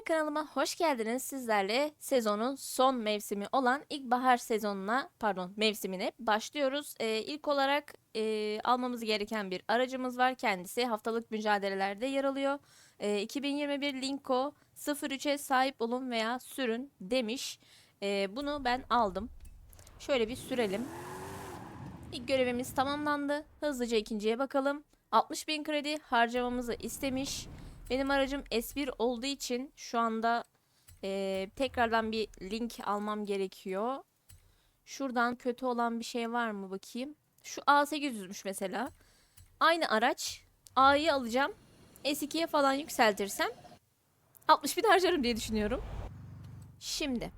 Merhabalar kanalıma hoş geldiniz. Sizlerle sezonun son mevsimi olan ilkbahar sezonuna pardon mevsimine başlıyoruz. Ee, ilk olarak e, almamız gereken bir aracımız var. Kendisi haftalık mücadelelerde yer alıyor. Ee, 2021 Linko 03'e sahip olun veya sürün demiş. Ee, bunu ben aldım. Şöyle bir sürelim. İlk görevimiz tamamlandı. Hızlıca ikinciye bakalım. 60 bin kredi harcamamızı istemiş. Benim aracım S1 olduğu için şu anda eee, tekrardan bir link almam gerekiyor. Şuradan kötü olan bir şey var mı bakayım. Şu A800'müş mesela. Aynı araç. A'yı alacağım. S2'ye falan yükseltirsem 60 bin harcarım diye düşünüyorum. Şimdi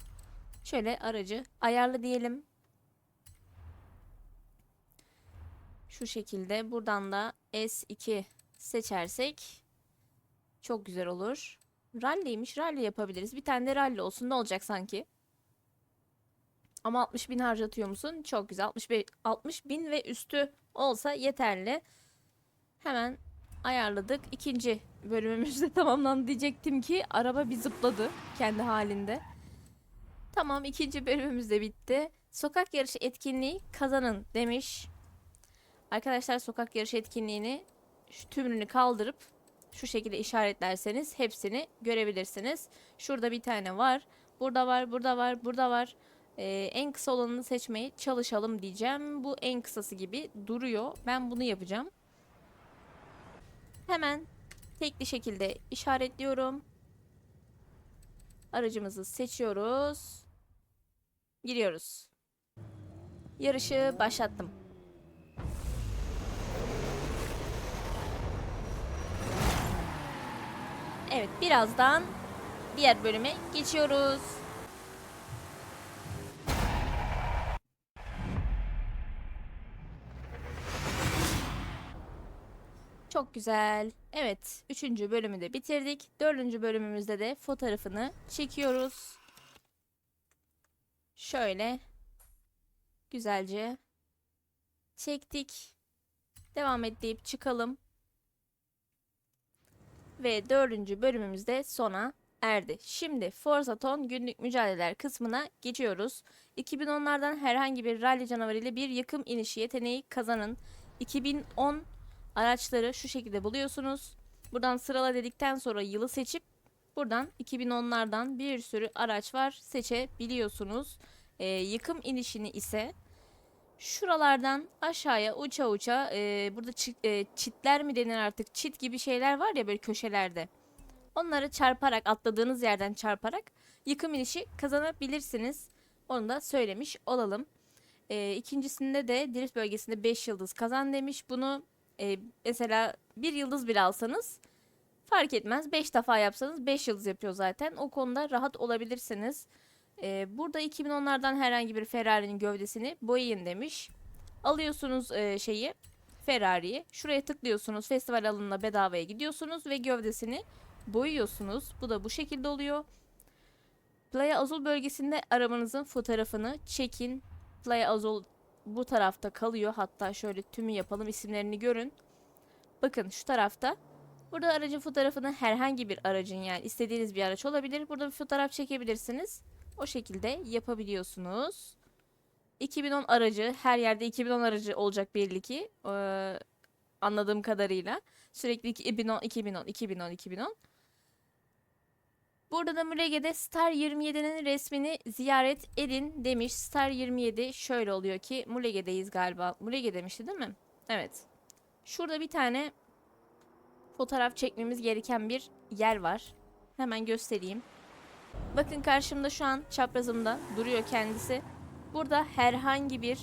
şöyle aracı ayarlı diyelim. Şu şekilde buradan da S2 seçersek çok güzel olur. Rally'ymiş. Rally yapabiliriz. Bir tane de rally olsun. Ne olacak sanki? Ama 60 bin harcatıyor musun? Çok güzel. 65, 60 bin ve üstü olsa yeterli. Hemen ayarladık. İkinci bölümümüz de tamamlandı diyecektim ki araba bir zıpladı kendi halinde. Tamam ikinci bölümümüz de bitti. Sokak yarışı etkinliği kazanın demiş. Arkadaşlar sokak yarışı etkinliğini şu tümünü kaldırıp şu şekilde işaretlerseniz hepsini görebilirsiniz. Şurada bir tane var. Burada var, burada var, burada var. Ee, en kısa olanını seçmeye çalışalım diyeceğim. Bu en kısası gibi duruyor. Ben bunu yapacağım. Hemen tekli şekilde işaretliyorum. Aracımızı seçiyoruz. Giriyoruz. Yarışı başlattım. Evet, birazdan diğer bölüme geçiyoruz. Çok güzel. Evet, üçüncü bölümü de bitirdik. Dördüncü bölümümüzde de fotoğrafını çekiyoruz. Şöyle güzelce çektik. Devam et deyip çıkalım. Ve dördüncü bölümümüz de sona erdi. Şimdi Forza Ton günlük mücadeleler kısmına geçiyoruz. 2010'lardan herhangi bir rally canavarı ile bir yakım inişi yeteneği kazanın. 2010 araçları şu şekilde buluyorsunuz. Buradan sırala dedikten sonra yılı seçip buradan 2010'lardan bir sürü araç var seçebiliyorsunuz. Ee, yıkım inişini ise şuralardan aşağıya uça uça e, burada çi- e, çitler mi denir artık çit gibi şeyler var ya böyle köşelerde. Onları çarparak atladığınız yerden çarparak yıkım inişi kazanabilirsiniz. Onu da söylemiş olalım. E, ikincisinde de drift bölgesinde 5 yıldız kazan demiş. Bunu e, mesela bir yıldız bile alsanız fark etmez. 5 defa yapsanız 5 yıldız yapıyor zaten. O konuda rahat olabilirsiniz. Ee, burada 2010'lardan herhangi bir Ferrari'nin gövdesini boyayın demiş. Alıyorsunuz e, şeyi Ferrari'yi. Şuraya tıklıyorsunuz. Festival alanına bedavaya gidiyorsunuz ve gövdesini boyuyorsunuz. Bu da bu şekilde oluyor. Playa Azul bölgesinde arabanızın fotoğrafını çekin. Playa Azul bu tarafta kalıyor. Hatta şöyle tümü yapalım isimlerini görün. Bakın şu tarafta. Burada aracın fotoğrafını herhangi bir aracın yani istediğiniz bir araç olabilir. Burada bir fotoğraf çekebilirsiniz. O şekilde yapabiliyorsunuz. 2010 aracı her yerde 2010 aracı olacak belli ki. Ee, anladığım kadarıyla. Sürekli 2010 2010 2010 2010. Burada da Mülege'de Star 27'nin resmini ziyaret edin demiş. Star 27 şöyle oluyor ki Mulege'deyiz galiba. Mulege demişti değil mi? Evet. Şurada bir tane fotoğraf çekmemiz gereken bir yer var. Hemen göstereyim. Bakın karşımda şu an çaprazımda duruyor kendisi. Burada herhangi bir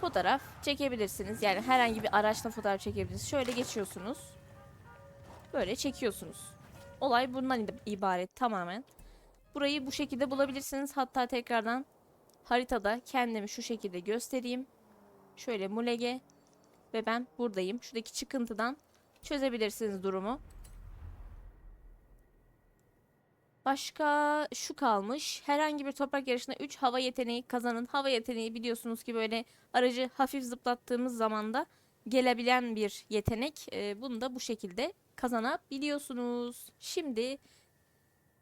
fotoğraf çekebilirsiniz. Yani herhangi bir araçla fotoğraf çekebilirsiniz. Şöyle geçiyorsunuz. Böyle çekiyorsunuz. Olay bundan ibaret tamamen. Burayı bu şekilde bulabilirsiniz. Hatta tekrardan haritada kendimi şu şekilde göstereyim. Şöyle mulege ve ben buradayım. Şuradaki çıkıntıdan çözebilirsiniz durumu. Başka şu kalmış. Herhangi bir toprak yarışında 3 hava yeteneği kazanın. Hava yeteneği biliyorsunuz ki böyle aracı hafif zıplattığımız zaman da gelebilen bir yetenek. Ee, bunu da bu şekilde kazanabiliyorsunuz. Şimdi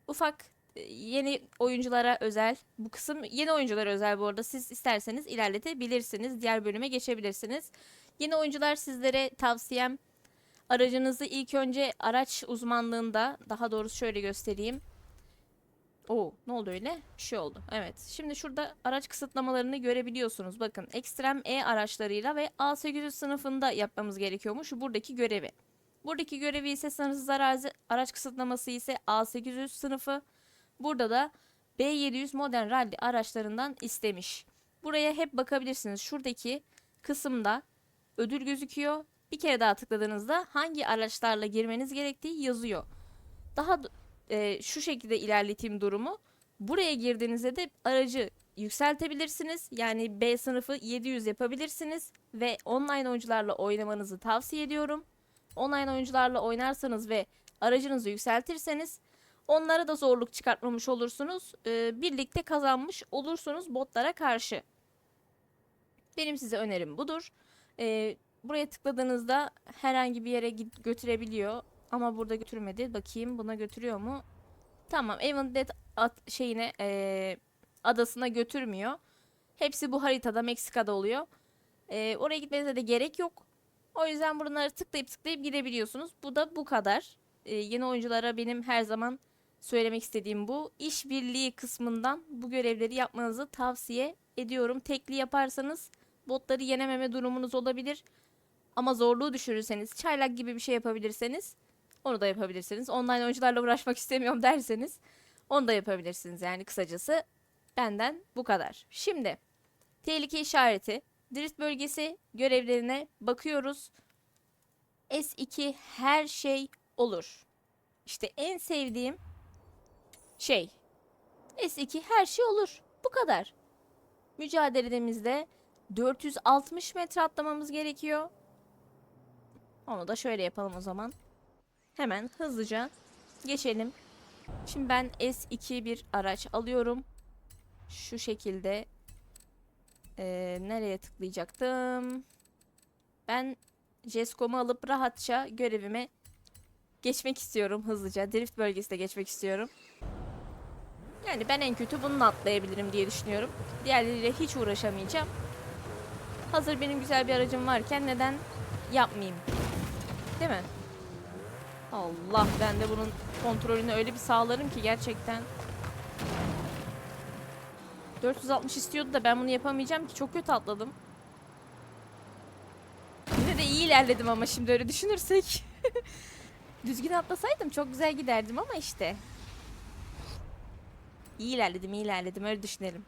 ufak e, yeni oyunculara özel. Bu kısım yeni oyunculara özel bu arada. Siz isterseniz ilerletebilirsiniz. Diğer bölüme geçebilirsiniz. Yeni oyuncular sizlere tavsiyem aracınızı ilk önce araç uzmanlığında daha doğrusu şöyle göstereyim. Oo, ne oldu öyle? Bir şey oldu. Evet. Şimdi şurada araç kısıtlamalarını görebiliyorsunuz. Bakın ekstrem E araçlarıyla ve A800 sınıfında yapmamız gerekiyormuş buradaki görevi. Buradaki görevi ise sınırsız arazi araç kısıtlaması ise A800 sınıfı. Burada da B700 modern rally araçlarından istemiş. Buraya hep bakabilirsiniz. Şuradaki kısımda ödül gözüküyor. Bir kere daha tıkladığınızda hangi araçlarla girmeniz gerektiği yazıyor. Daha e, şu şekilde ilerleteyim durumu. Buraya girdiğinizde de aracı yükseltebilirsiniz. Yani B sınıfı 700 yapabilirsiniz ve online oyuncularla oynamanızı tavsiye ediyorum. Online oyuncularla oynarsanız ve aracınızı yükseltirseniz onlara da zorluk çıkartmamış olursunuz. Ee, birlikte kazanmış olursunuz botlara karşı. Benim size önerim budur. Ee, buraya tıkladığınızda herhangi bir yere götürebiliyor. Ama burada götürmedi. Bakayım buna götürüyor mu? Tamam. Event Dead at- şeyine ee, adasına götürmüyor. Hepsi bu haritada Meksika'da oluyor. Ee, oraya gitmenize de gerek yok. O yüzden bunları tıklayıp tıklayıp gidebiliyorsunuz. Bu da bu kadar. Ee, yeni oyunculara benim her zaman söylemek istediğim bu. İşbirliği kısmından bu görevleri yapmanızı tavsiye ediyorum. Tekli yaparsanız botları yenememe durumunuz olabilir. Ama zorluğu düşürürseniz, çaylak gibi bir şey yapabilirseniz onu da yapabilirsiniz. Online oyuncularla uğraşmak istemiyorum derseniz onu da yapabilirsiniz. Yani kısacası benden bu kadar. Şimdi tehlike işareti, drift bölgesi görevlerine bakıyoruz. S2 her şey olur. İşte en sevdiğim şey. S2 her şey olur. Bu kadar. Mücadelemizde 460 metre atlamamız gerekiyor. Onu da şöyle yapalım o zaman. Hemen hızlıca geçelim. Şimdi ben S2 bir araç alıyorum. Şu şekilde. Ee, nereye tıklayacaktım? Ben Jescom'u alıp rahatça görevime geçmek istiyorum hızlıca. Drift bölgesine geçmek istiyorum. Yani ben en kötü bununla atlayabilirim diye düşünüyorum. Diğerleriyle hiç uğraşamayacağım. Hazır benim güzel bir aracım varken neden yapmayayım? Değil mi? Allah ben de bunun kontrolünü öyle bir sağlarım ki gerçekten. 460 istiyordu da ben bunu yapamayacağım ki çok kötü atladım. Yine de iyi ilerledim ama şimdi öyle düşünürsek. Düzgün atlasaydım çok güzel giderdim ama işte. İyi ilerledim, iyi ilerledim öyle düşünelim.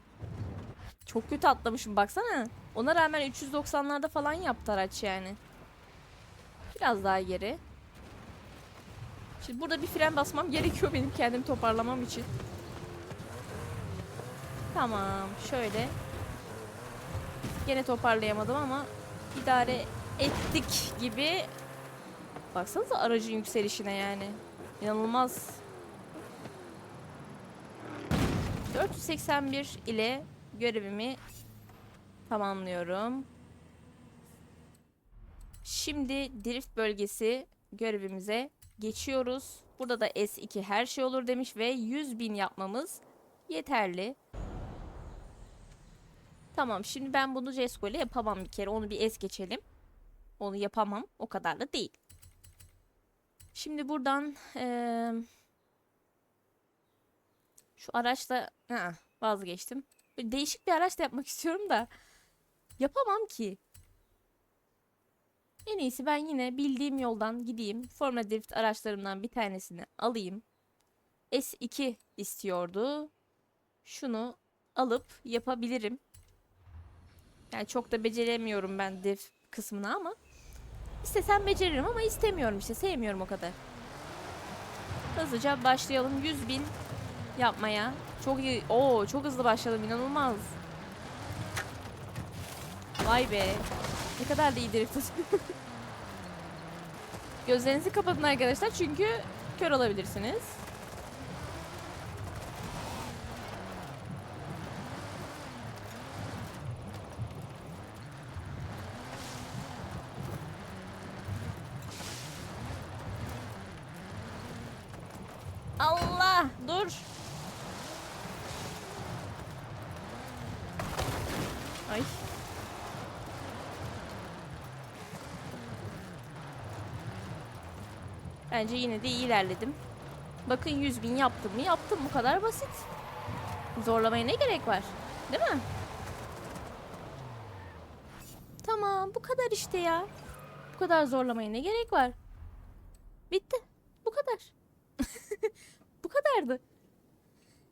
Çok kötü atlamışım baksana. Ona rağmen 390'larda falan yaptı araç yani. Biraz daha geri. Şimdi burada bir fren basmam gerekiyor benim kendimi toparlamam için. Tamam şöyle. Gene toparlayamadım ama idare ettik gibi. Baksanıza aracın yükselişine yani. İnanılmaz. 481 ile görevimi tamamlıyorum. Şimdi drift bölgesi görevimize geçiyoruz. Burada da S2 her şey olur demiş ve 100 bin yapmamız yeterli. Tamam şimdi ben bunu Jesko ile yapamam bir kere. Onu bir es geçelim. Onu yapamam. O kadar da değil. Şimdi buradan eee, şu araçla ha, vazgeçtim. Değişik bir araç da yapmak istiyorum da yapamam ki. En iyisi ben yine bildiğim yoldan gideyim. Formula Drift araçlarımdan bir tanesini alayım. S2 istiyordu. Şunu alıp yapabilirim. Yani çok da beceremiyorum ben drift kısmını ama istesem beceririm ama istemiyorum işte. Sevmiyorum o kadar. Hızlıca başlayalım. 100 bin yapmaya. Çok iyi. Oo çok hızlı başladım. inanılmaz. Vay be. Ne kadar da iyi drift. Gözlerinizi kapatın arkadaşlar çünkü kör olabilirsiniz. Allah. Dur. Ay. Bence yine de iyi ilerledim. Bakın 100 bin yaptım mı? Yaptım. Bu kadar basit. Zorlamaya ne gerek var? Değil mi? Tamam. Bu kadar işte ya. Bu kadar zorlamaya ne gerek var? Bitti. Bu kadar. Bu kadardı.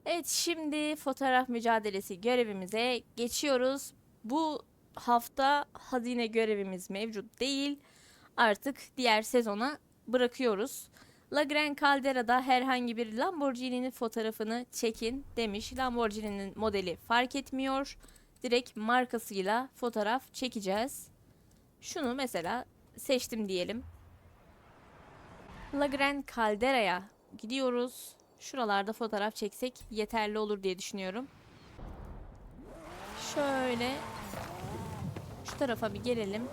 Evet şimdi fotoğraf mücadelesi görevimize geçiyoruz. Bu hafta hazine görevimiz mevcut değil. Artık diğer sezona bırakıyoruz. La Gran Caldera'da herhangi bir Lamborghini'nin fotoğrafını çekin demiş. Lamborghini'nin modeli fark etmiyor. Direkt markasıyla fotoğraf çekeceğiz. Şunu mesela seçtim diyelim. La Gran Caldera'ya gidiyoruz. Şuralarda fotoğraf çeksek yeterli olur diye düşünüyorum. Şöyle şu tarafa bir gelelim.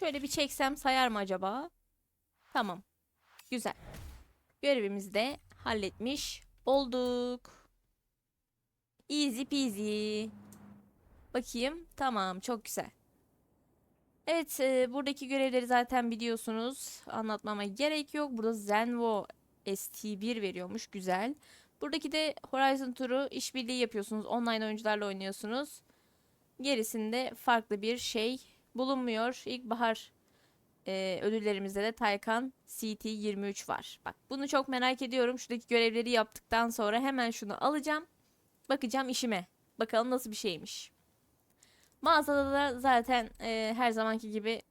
Şöyle bir çeksem sayar mı acaba? Tamam. Güzel. Görevimizi de halletmiş olduk. Easy peasy. Bakayım. Tamam, çok güzel. Evet, e, buradaki görevleri zaten biliyorsunuz. Anlatmama gerek yok. Burada Zenvo ST1 veriyormuş. Güzel. Buradaki de Horizon Tour'u işbirliği yapıyorsunuz. Online oyuncularla oynuyorsunuz. Gerisinde farklı bir şey bulunmuyor. İlkbahar e, ödüllerimizde de Taycan CT23 var. Bak bunu çok merak ediyorum. Şuradaki görevleri yaptıktan sonra hemen şunu alacağım. Bakacağım işime. Bakalım nasıl bir şeymiş. Mağazada da zaten e, her zamanki gibi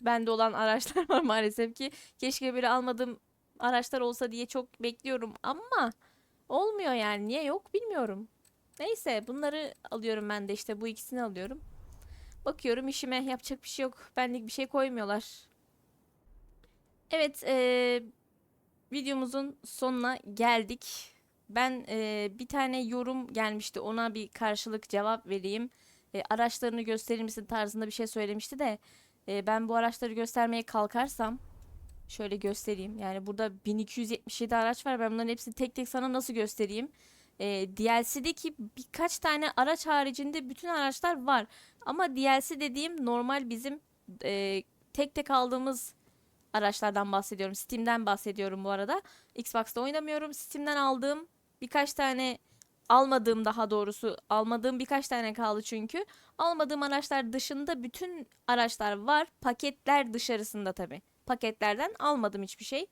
bende olan araçlar var maalesef ki. Keşke böyle almadığım araçlar olsa diye çok bekliyorum ama olmuyor yani. Niye yok bilmiyorum. Neyse bunları alıyorum ben de işte bu ikisini alıyorum. Bakıyorum işime yapacak bir şey yok. Benlik bir şey koymuyorlar. Evet e, videomuzun sonuna geldik. Ben e, bir tane yorum gelmişti ona bir karşılık cevap vereyim. E, araçlarını gösterir misin tarzında bir şey söylemişti de e, ben bu araçları göstermeye kalkarsam şöyle göstereyim. Yani burada 1277 araç var. Ben bunların hepsini tek tek sana nasıl göstereyim? E, DLC'deki birkaç tane araç haricinde bütün araçlar var. Ama DLC dediğim normal bizim e, tek tek aldığımız araçlardan bahsediyorum. Steam'den bahsediyorum bu arada. Xbox'ta oynamıyorum. Steam'den aldığım birkaç tane almadığım daha doğrusu almadığım birkaç tane kaldı çünkü. Almadığım araçlar dışında bütün araçlar var. Paketler dışarısında tabi. Paketlerden almadım hiçbir şey.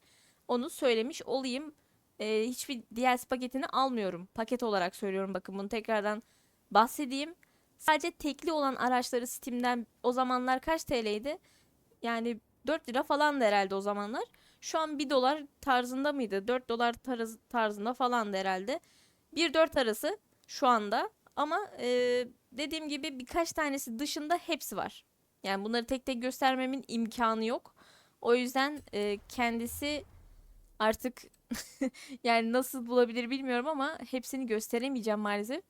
Onu söylemiş olayım. Ee, hiçbir DLC paketini almıyorum. Paket olarak söylüyorum bakın bunu tekrardan bahsedeyim. Sadece tekli olan araçları Steam'den o zamanlar kaç TL'ydi? Yani 4 lira falan da herhalde o zamanlar. Şu an 1 dolar tarzında mıydı? 4 dolar tarz, tarzında falan da herhalde. 1-4 arası şu anda ama e, dediğim gibi birkaç tanesi dışında hepsi var. Yani bunları tek tek göstermemin imkanı yok. O yüzden e, kendisi artık yani nasıl bulabilir bilmiyorum ama hepsini gösteremeyeceğim maalesef.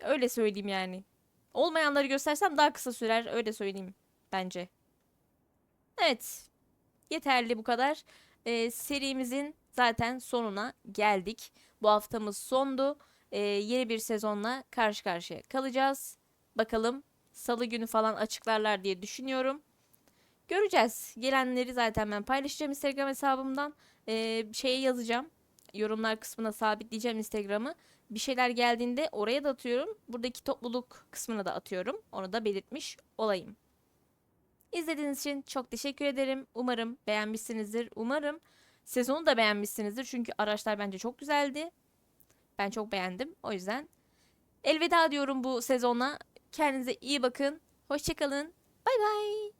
Öyle söyleyeyim yani. Olmayanları göstersem daha kısa sürer öyle söyleyeyim bence. Evet. Yeterli bu kadar. Ee, serimizin zaten sonuna geldik. Bu haftamız sondu. Ee, yeni bir sezonla karşı karşıya kalacağız. Bakalım salı günü falan açıklarlar diye düşünüyorum. Göreceğiz. Gelenleri zaten ben paylaşacağım Instagram hesabımdan. Ee, şeye yazacağım. Yorumlar kısmına sabitleyeceğim Instagram'ı. Bir şeyler geldiğinde oraya da atıyorum. Buradaki topluluk kısmına da atıyorum. Onu da belirtmiş olayım. İzlediğiniz için çok teşekkür ederim. Umarım beğenmişsinizdir. Umarım sezonu da beğenmişsinizdir. Çünkü araçlar bence çok güzeldi. Ben çok beğendim. O yüzden elveda diyorum bu sezona. Kendinize iyi bakın. Hoşçakalın. Bay bay.